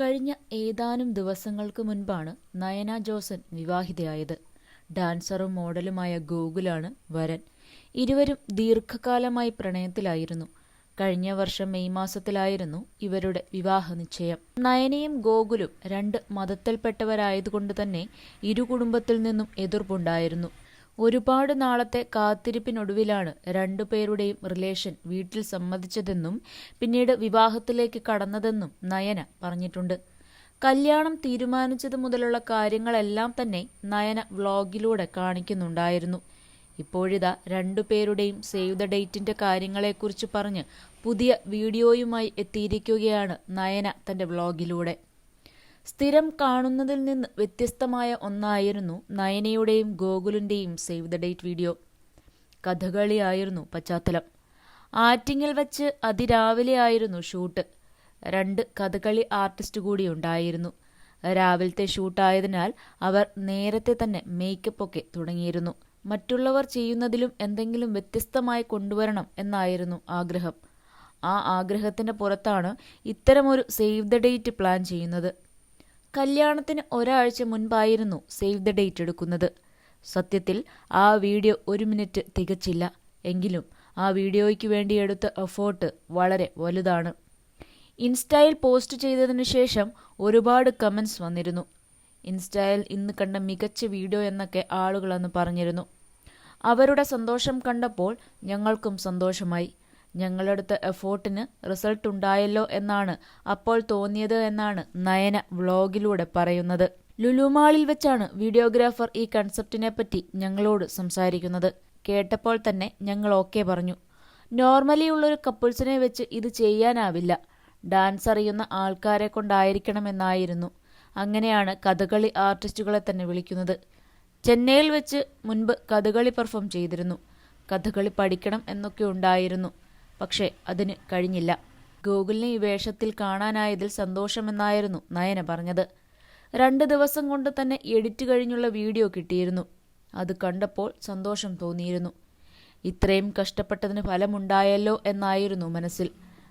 കഴിഞ്ഞ ഏതാനും ദിവസങ്ങൾക്ക് മുൻപാണ് നയന ജോസൻ വിവാഹിതയായത്. ഡാൻസറും മോഡലുമായ ഗോകുലാണ് വരൻ. ഇരുവരും ദീർഘകാലമായി പ്രണയത്തിലായിരുന്നു. കഴിഞ്ഞ വർഷം മെയ് മാസത്തിലായിരുന്നു ഇവരുടെ വിവാഹ നിശ്ചയം. നയനയും ഗോകുലും രണ്ട് മതത്തിൽപ്പെട്ടവരായതുകൊണ്ട് തന്നെ ഇരു കുടുംബത്തിൽ നിന്നും എതിർപ്പുണ്ടായിരുന്നു. ഒരുപാട് നാളത്തെ കാത്തിരിപ്പിനൊടുവിലാണ് രണ്ടുപേരുടെയും റിലേഷൻ വീട്ടിൽ സമ്മതിച്ചതെന്നും പിന്നീട് വിവാഹത്തിലേക്ക് കടന്നതെന്നും നയന പറഞ്ഞിട്ടുണ്ട്. കല്യാണം തീരുമാനിച്ചത് മുതലുള്ള കാര്യങ്ങളെല്ലാം തന്നെ നയന വ്ളോഗിലൂടെ കാണിക്കുന്നുണ്ടായിരുന്നു. ഇപ്പോഴിതാ രണ്ടുപേരുടെയും സേവ് ദ ഡേറ്റിന്റെ കാര്യങ്ങളെക്കുറിച്ച് പറഞ്ഞ് പുതിയ വീഡിയോയുമായി എത്തിയിരിക്കുകയാണ് നയന തന്റെ വ്ളോഗിലൂടെ. സ്ഥിരം കാണുന്നതിൽ നിന്ന് വ്യത്യസ്തമായ ഒന്നായിരുന്നു നയനയുടെയും ഗോകുലിന്റെയും സേവ് ദ ഡേറ്റ് വീഡിയോ. കഥകളിയായിരുന്നു പശ്ചാത്തലം. ആറ്റിങ്ങിൽ വച്ച് അതിരാവിലെ ആയിരുന്നു ഷൂട്ട്. രണ്ട് കഥകളി ആർട്ടിസ്റ്റ് കൂടി ഉണ്ടായിരുന്നു. രാവിലത്തെ ഷൂട്ടായതിനാൽ അവർ നേരത്തെ തന്നെ മേക്കപ്പ് ഒക്കെ തുടങ്ങിയിരുന്നു. മറ്റുള്ളവർ ചെയ്യുന്നതിലും എന്തെങ്കിലും വ്യത്യസ്തമായി കൊണ്ടുവരണം എന്നായിരുന്നു ആഗ്രഹം. ആ ആഗ്രഹത്തിന്റെ പുറത്താണ് ഇത്തരമൊരു സേവ് ദ ഡേറ്റ് പ്ലാൻ ചെയ്യുന്നത്. കല്യാണത്തിന് ഒരാഴ്ച മുൻപായിരുന്നു സേവ് ദ ഡേറ്റ് എടുക്കുന്നത്. സത്യത്തിൽ ആ വീഡിയോ ഒരു മിനിറ്റ് തികച്ചില്ല. എങ്കിലും ആ വീഡിയോയ്ക്ക് വേണ്ടി എടുത്ത എഫേർട്ട് വളരെ വലുതാണ്. ഇൻസ്റ്റയിൽ പോസ്റ്റ് ചെയ്തതിനു ശേഷം ഒരുപാട് കമൻസ് വന്നിരുന്നു. ഇൻസ്റ്റയിൽ ഇന്ന് കണ്ട മികച്ച വീഡിയോ എന്നൊക്കെ ആളുകളെന്ന് പറഞ്ഞിരുന്നു. അവരുടെ സന്തോഷം കണ്ടപ്പോൾ ഞങ്ങൾക്കും സന്തോഷമായി. ഞങ്ങളെടുത്ത എഫോർട്ടിന് റിസൾട്ട് ഉണ്ടായല്ലോ എന്നാണ് അപ്പോൾ തോന്നിയത് എന്നാണ് നയന വ്ളോഗിലൂടെ പറയുന്നത്. ലുലുമാളിൽ വെച്ചാണ് വീഡിയോഗ്രാഫർ ഈ കൺസെപ്റ്റിനെ പറ്റി ഞങ്ങളോട് സംസാരിക്കുന്നത്. കേട്ടപ്പോൾ തന്നെ ഞങ്ങൾ ഓക്കെ പറഞ്ഞു. നോർമലി ഉള്ളൊരു കപ്പിൾസിനെ വെച്ച് ഇത് ചെയ്യാനാവില്ല. ഡാൻസ് അറിയുന്ന ആൾക്കാരെ കൊണ്ടായിരിക്കണമെന്നായിരുന്നു. അങ്ങനെയാണ് കഥകളി ആർട്ടിസ്റ്റുകളെ തന്നെ വിളിക്കുന്നത്. ചെന്നൈയിൽ വെച്ച് മുൻപ് കഥകളി പെർഫോം ചെയ്തിരുന്നു. കഥകളി പഠിക്കണം എന്നൊക്കെ ഉണ്ടായിരുന്നു. പക്ഷേ അതിന് കഴിഞ്ഞില്ല. ഗൂഗിളിനെ ഈ വേഷത്തിൽ കാണാനായതിൽ സന്തോഷമെന്നായിരുന്നു നയന പറഞ്ഞത്. രണ്ട് ദിവസം കൊണ്ട് തന്നെ എഡിറ്റ് കഴിഞ്ഞുള്ള വീഡിയോ കിട്ടിയിരുന്നു. അത് കണ്ടപ്പോൾ സന്തോഷം തോന്നിയിരുന്നു. ഇത്രയും കഷ്ടപ്പെട്ടതിന് ഫലമുണ്ടായല്ലോ എന്നായിരുന്നു മനസ്സിൽ.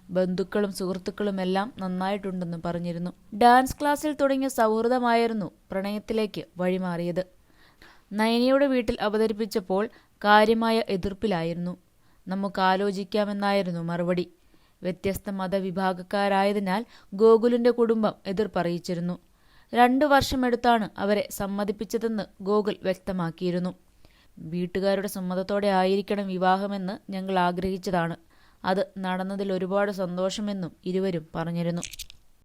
ബന്ധുക്കളും സുഹൃത്തുക്കളും എല്ലാം നന്നായിട്ടുണ്ടെന്ന് പറഞ്ഞിരുന്നു. ഡാൻസ് ക്ലാസ്സിൽ തുടങ്ങിയ സൗഹൃദമായിരുന്നു പ്രണയത്തിലേക്ക് വഴിമാറിയത്. നയനയുടെ വീട്ടിൽ അവതരിപ്പിച്ചപ്പോൾ കാര്യമായ എതിർപ്പിലായിരുന്നു. നമുക്ക് ആലോചിക്കാമെന്നായിരുന്നു മറുപടി. വ്യത്യസ്ത മതവിഭാഗക്കാരായതിനാൽ ഗോകുലിന്റെ കുടുംബം എതിർപ്പറിയിച്ചിരുന്നു. രണ്ടു വർഷമെടുത്താണ് അവരെ സമ്മതിപ്പിച്ചതെന്ന് ഗോകുൽ വ്യക്തമാക്കിയിരുന്നു. വീട്ടുകാരുടെ സമ്മതത്തോടെ ആയിരിക്കണം വിവാഹമെന്ന് ഞങ്ങൾ ആഗ്രഹിച്ചതാണ്. അത് നടന്നതിൽ ഒരുപാട് സന്തോഷമെന്നും ഇരുവരും പറഞ്ഞിരുന്നു.